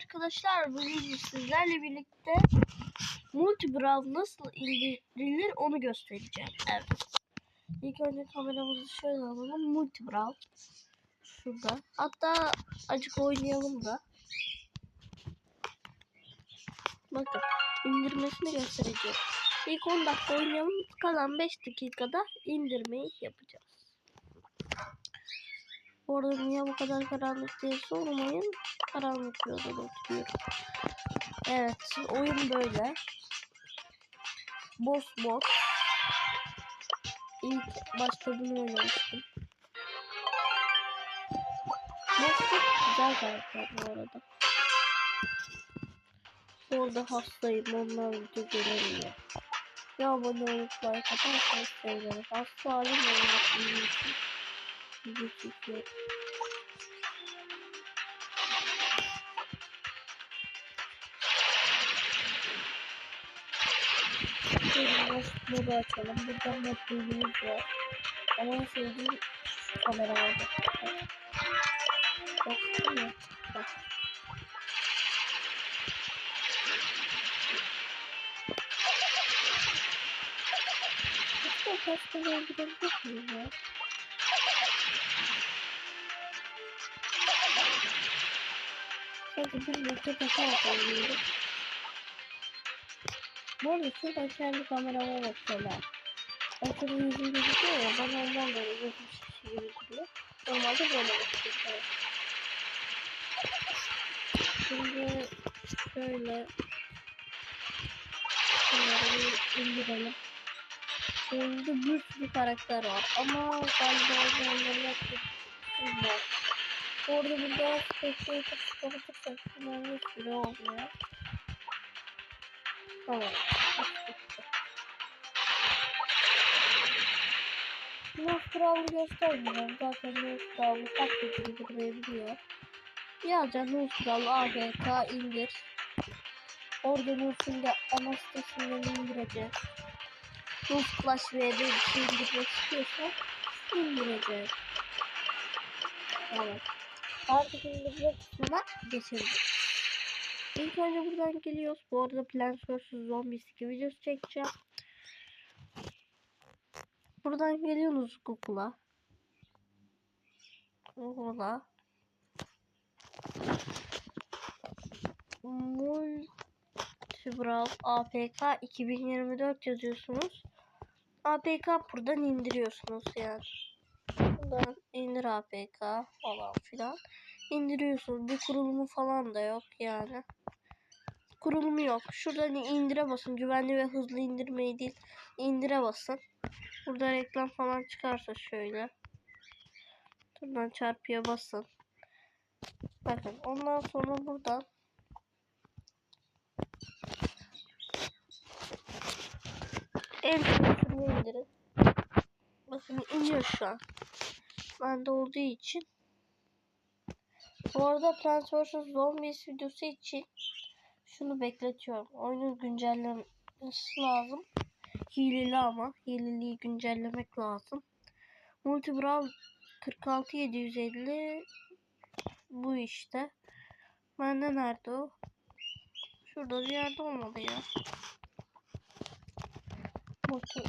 Arkadaşlar bugün sizlerle birlikte Multi Brawl nasıl indirilir onu göstereceğim. Evet. İlk önce kameramızı şöyle alalım. Multi Brawl. Şurada. Hatta acık oynayalım da. Bakın indirmesini göstereceğim. İlk 10 dakika oynayalım. Kalan 5 dakikada indirmeyi yapacağız. Bu arada niye bu kadar karanlık diye sormayın. Karanlık bir odada oturuyorum. Evet oyun böyle. Boss mod. İlk başta bunu oynamıştım. Boss güzel karakter bu arada. Orada hastayım onlar video göremiyor. Ya abone olup like atarsanız sevinirim. Hasta halim olmasın için. Video çekiyorum. Şimdi modu açalım. Burada bölümümüz var. Ama en sevdiğim kamera vardı. Bak, değil mi? Bak. Başka bir gidebilir miyim ya? Sadece bir nokta kasa yapabiliyorum. Bu arada şuradan kendi kamerama bakıyorlar. Bakın yüzüm gözüküyor ya ben ondan böyle gözüm şişi gibi duruyor. Normalde böyle bakıyor. Şimdi şöyle şunları indirelim. Oyunda bir sürü karakter var ama galiba onların hepsi var. Orada burada spectator kapatırsak bunların hiçbiri olmuyor. Tamam. Nasıl kralı göstermiyorum. Zaten Nasıl kralı taklidi girebiliyor. Yazacaksın Nasıl kralı ABK indir. Orada Nasıl'ın da ana sitesinden indireceğiz. Nasıl Flash VB bir şey indirmek istiyorsan indireceğiz. Evet. Artık indirme kısmına geçelim. İlk önce buradan geliyoruz. Bu arada Plants vs Zombies 2 videosu çekeceğim. Buradan geliyorsunuz Google'a. Google'a. Multibrawl APK 2024 yazıyorsunuz. APK buradan indiriyorsunuz yani. Buradan indir APK falan filan. İndiriyorsunuz. Bir kurulumu falan da yok yani kurulumu yok. Şuradan indire basın. Güvenli ve hızlı indirmeyi değil. indire basın. Burada reklam falan çıkarsa şöyle. Buradan çarpıya basın. Bakın ondan sonra buradan en kötüsünü indirin. Bakın iniyor şu an. Bende olduğu için. Bu arada Plants vs Zombies videosu için şunu bekletiyorum. Oyunun güncellemesi lazım. Hileli ama. Hileliyi güncellemek lazım. Multi Brawl 46750 bu işte. Bende nerede o? Şurada bir yerde olmadı ya. Multi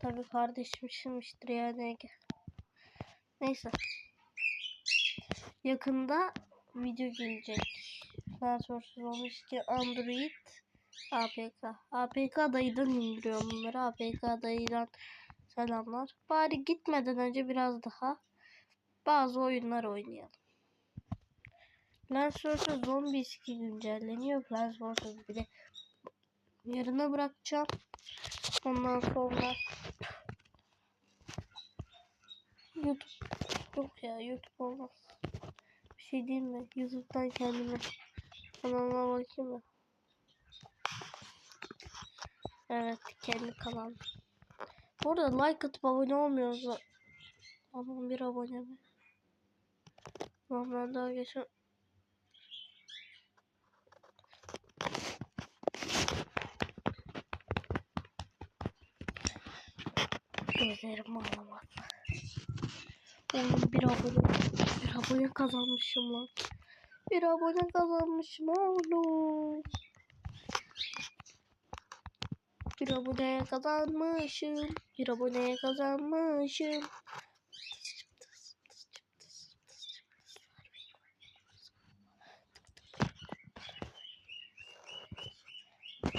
Tabii kardeşmişimmiştir yani Ege. Neyse. Yakında video gelecek. Sonrası olmuş ki Android APK. APK dayıdan indiriyorum bunları. APK dayıdan selamlar. Bari gitmeden önce biraz daha bazı oyunlar oynayalım. Plants vs Zombies 2 güncelleniyor. Plants vs bir de yarına bırakacağım. Ondan sonra YouTube yok ya YouTube olmaz. Şey diyeyim mi? YouTube'dan kendime kanalıma bakayım mı? Evet kendi kanalım. Bu arada like atıp abone olmuyoruz. Ama bir abone mi? Ama ben daha geçen Gözlerim ağlamaz. Oğlum bir abone, bir abone kazanmışım lan. Bir abone kazanmışım oğlum. Bir aboneye kazanmışım. Bir aboneye kazanmışım.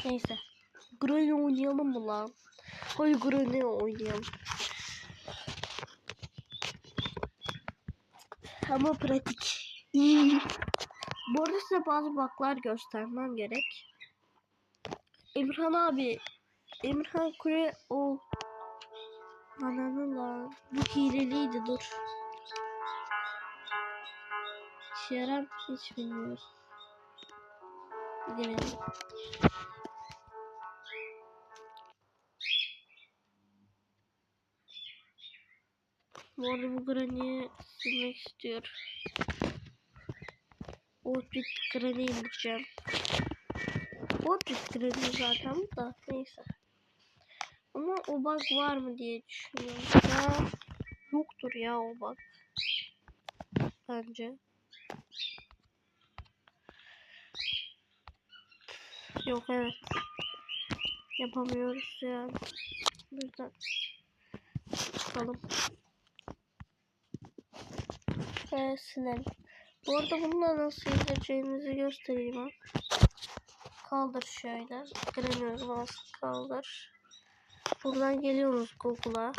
Neyse. Granny oynayalım mı lan? Hayır Granny oynayalım. Ama pratik. İyi. Bu arada size bazı baklar göstermem gerek. Emirhan abi. Emirhan Kure o. Ananı lan. Bu hileliydi dur. İşe hiç bilmiyorum. Girelim. Bu arada bu Granny'i silmek istiyorum. Orbit Granny'i indireceğim. Orbit Granny zaten bu da neyse. Ama o bug var mı diye düşünüyorum. Ya, yoktur ya o bug. Bence. Yok evet. Yapamıyoruz. O yüzden çıkalım. Silelim. Bu arada bununla nasıl indireceğimizi göstereyim ha. Kaldır şöyle. Granny uygulaması kaldır. Buradan geliyoruz Google'a.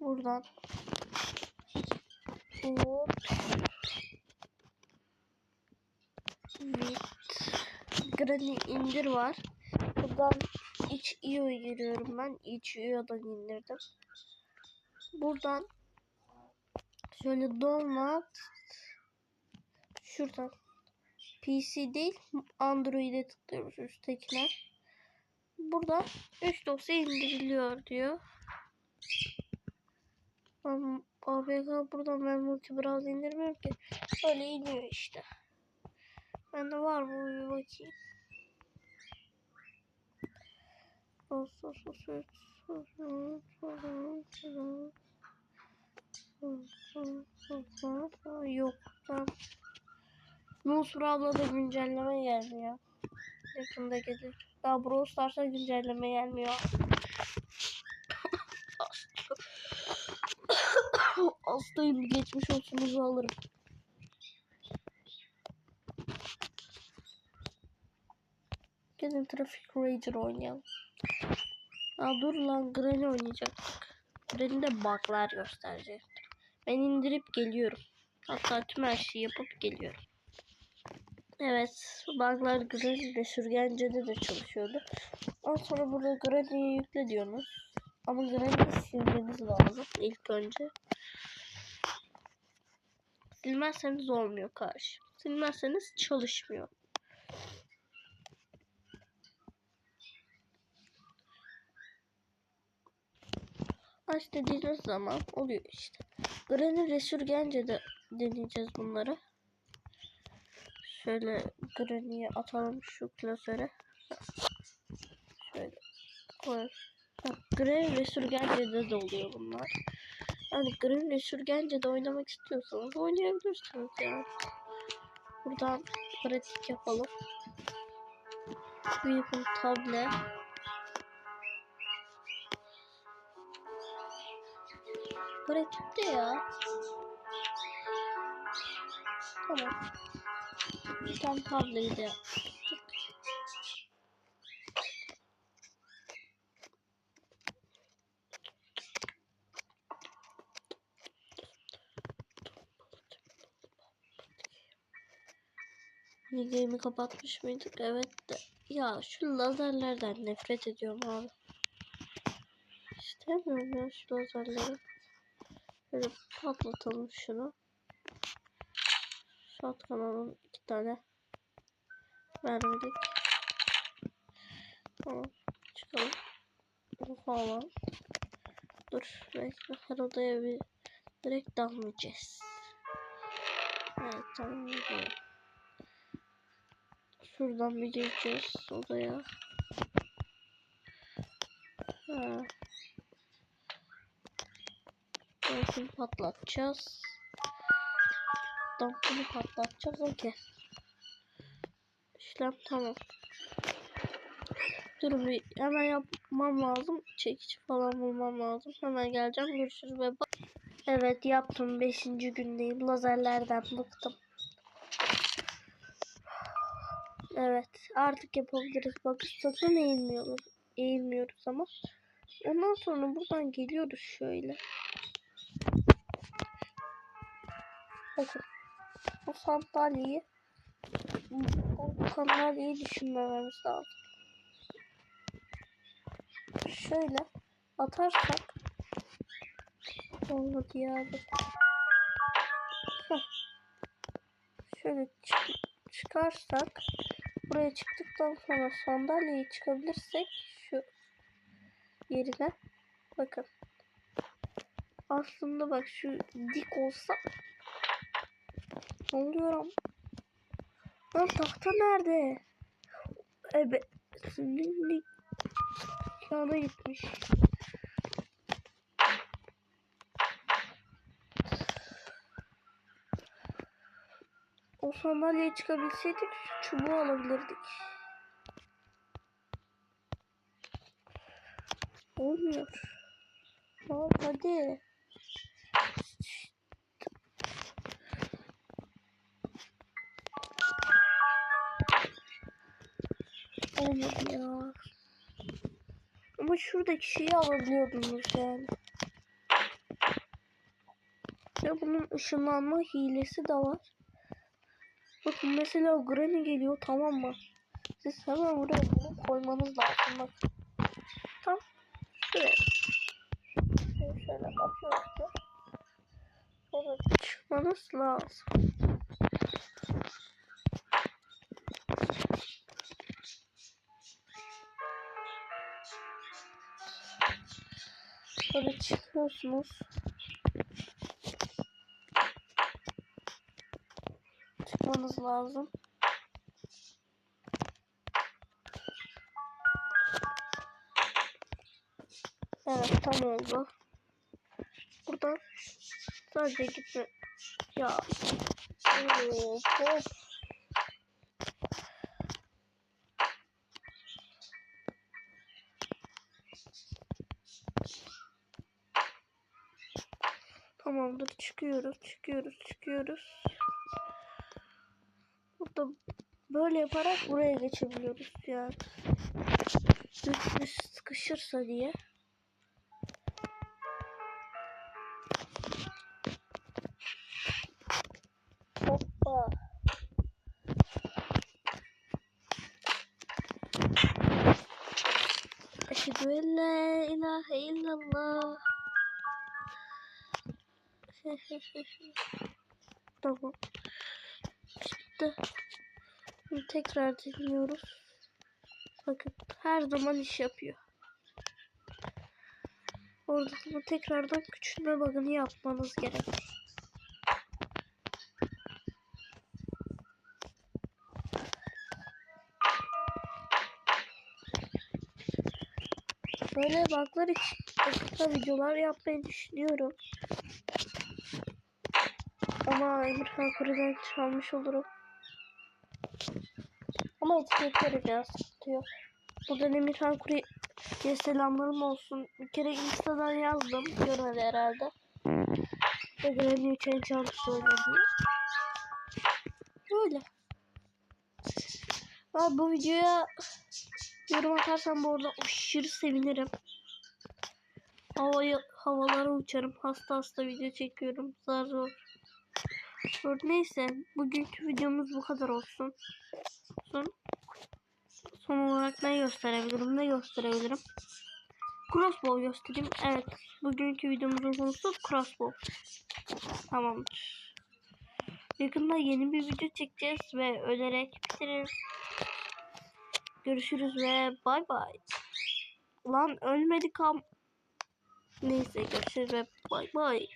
Buradan. Hop. Bit. Granny indir var. Buradan iç IO'yu giriyorum ben. İç IO'dan indirdim. Buradan şöyle download şuradan PC değil Android'e tıklıyoruz üsttekine. Burada 3 dosya indiriliyor diyor. APK buradan ben multi browser indirmiyorum ki. Öyle iniyor işte. Bende var mı bir bakayım. Yok. Tamam. Nusur abla da güncelleme gelmiyor. Yakında gelir. Daha Brawl Stars'a güncelleme gelmiyor. Hastayım geçmiş olsunuzu alırım. Gelin Traffic Ranger oynayalım. Aa dur lan Granny oynayacaktık. Granny'de bug'lar gösterecek. Ben indirip geliyorum. Hatta tüm her şeyi yapıp geliyorum. Evet, bug'lar Granny'de sürgencede de çalışıyordu. Ondan sonra burada Granny'yi yükle diyorsunuz. Ama Granny'yi silmeniz lazım ilk önce. Silmezseniz olmuyor karşı. Silmezseniz çalışmıyor. Aç dediğiniz zaman oluyor işte. Granny resürgence de deneyeceğiz bunları. Şöyle Granny'yi atalım şu klasöre. Şöyle koy. Bak Granny resürgence de oluyor bunlar. Yani Granny resürgence de oynamak istiyorsanız oynayabilirsiniz yani. Buradan pratik yapalım. Weapon tablet. Pratikte ya. Tamam. Tam tableyi de yaptık. Game'i kapatmış mıydık? Evet de. Ya şu lazerlerden nefret ediyorum abi. İstemiyorum ya şu lazerleri. Böyle patlatalım şunu. Shotgun alalım iki tane. Vermedik. Tamam. Çıkalım. Falan. Dur. Bekle. Her odaya bir direkt dalmayacağız. Evet tamam. Gidiyorum. Şuradan bir gireceğiz odaya. Ha. Şunu patlatacağız. Bunu patlatacağız. Okey. İşlem tamam. Dur bir hemen yapmam lazım. Çekici falan bulmam lazım. Hemen geleceğim. Görüşürüz ve. Evet yaptım. Beşinci gündeyim. Lazerlerden bıktım. Evet artık yapabiliriz. Bakın sakın eğilmiyoruz. Eğilmiyoruz ama. Ondan sonra buradan geliyoruz şöyle. Bakın. O sandalyeyi o sandalyeyi düşünmememiz lazım. Şöyle atarsak olmadı ya. Şöyle çık çıkarsak buraya çıktıktan sonra sandalyeyi çıkabilirsek şu yerine bakın aslında bak şu dik olsa ne oluyor am? Lan tahta nerede? Ebe sinirli yana gitmiş. O sandalyeye çıkabilseydik çubuğu alabilirdik. Olmuyor. Tamam hadi. Olmadı ya. Ama şuradaki şeyi alabiliyordunuz yani. Ve bunun ışınlanma hilesi de var. Bakın mesela o Granny geliyor tamam mı? Siz hemen buraya bunu koymanız lazım bak. Tam şuraya. Şöyle, şöyle atıyorsunuz. Sonra çıkmanız lazım. Böyle çıkıyorsunuz. Çıkmanız lazım. Evet tam oldu. Buradan sadece gitme. Ya. Oo, hop. Tamamdır çıkıyoruz çıkıyoruz çıkıyoruz. Burada böyle yaparak buraya geçebiliyoruz yani. Üstüne sıkışırsa diye. tamam. Şimdi bunu tekrar dinliyoruz. Bakın her zaman iş yapıyor. Orada bunu tekrardan küçülme bug'ını yapmanız gerek. Böyle bug'lar için videolar yapmayı düşünüyorum. Ama Emirhan Kuru'dan çalmış olurum. Ama etiketleri biraz yok. Buradan Emirhan Kuru'ya selamlarım olsun. Bir kere Insta'dan yazdım. Görmedi herhalde. Ve Granny 3 çalmış diye. Böyle. Abi bu videoya yorum atarsan bu arada aşırı sevinirim. Havaya, havalara uçarım. Hasta hasta video çekiyorum. Zar zor. Zor. Neyse. Bugünkü videomuz bu kadar olsun. Son, son olarak ne gösterebilirim? Ne gösterebilirim? Crossbow göstereyim. Evet. Bugünkü videomuzun konusu crossbow. Tamamdır. Yakında yeni bir video çekeceğiz ve ölerek bitiririz. Görüşürüz ve bay bay. Lan ölmedik am. Neyse görüşürüz ve bay bay.